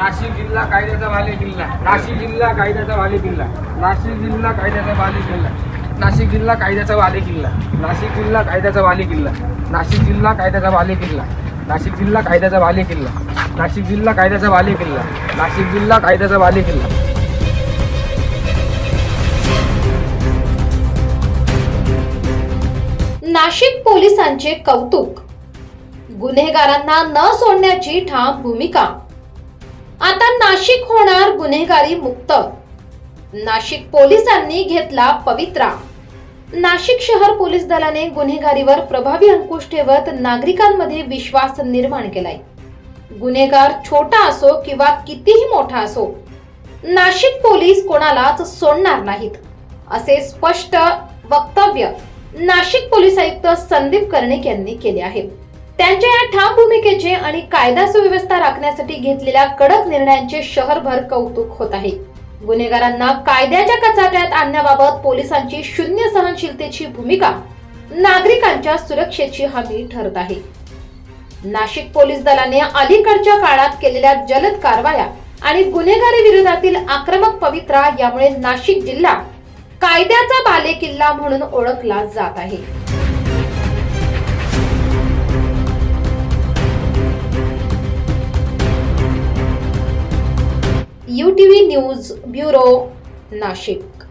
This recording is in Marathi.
नाशिक जिल्हा कायद्याचा वाले किल्ला नाशिक जिल्हा कायद्याचा वाले किल्ला नाशिक जिल्हा कायद्याचा वाले किल्ला नाशिक जिल्हा कायद्याचा वाले किल्ला नाशिक जिल्हा कायद्याचा वाले किल्ला नाशिक जिल्हा कायद्याचा वाले किल्ला नाशिक जिल्हा कायद्याचा वाले किल्ला नाशिक जिल्हा कायद्याचा वाले किल्ला नाशिक जिल्हा कायद्याचा वाले किल्ला नाशिक पोलिसांचे कौतुक. गुन्हेगारांना न सोडण्याची ठाम भूमिका. नाशिक होणार गुन्हेगारी मुक्त. नाशिक पोलिसांनी घेतला पवित्रा. नाशिक शहर पोलीस दलाने गुन्हेगारीवर प्रभावी अंकुश ठेवत नागरिकांमध्ये विश्वास निर्माण केलाय. गुन्हेगार छोटा असो किंवा कितीही मोठा असो नाशिक पोलीस कोणालाच सोडणार नाहीत असे स्पष्ट वक्तव्य नाशिक पोलीस आयुक्त संदीप कर्णिक यांनी केले आहे. त्यांच्या या ठाम भूमिकेचे आणि कायदा सुव्यवस्था राखण्यासाठी घेतलेल्या कडक निर्णयांचे शहरभर कौतुक होत आहे. गुन्हेगारांना कायद्याच्या कचाट्यात आणण्याबाबत पोलिसांची शून्य सहनशीलतेची भूमिका नागरिकांच्या सुरक्षेची हमी ठरत आहे. नाशिक पोलीस दलाने अलीकडच्या काळात केलेल्या जलद कारवाया आणि गुन्हेगारी विरोधातील आक्रमक पवित्रा यामुळे नाशिक जिल्हा कायद्याचा बालेकिल्ला म्हणून ओळखला जात आहे. U T V news bureau Nashik.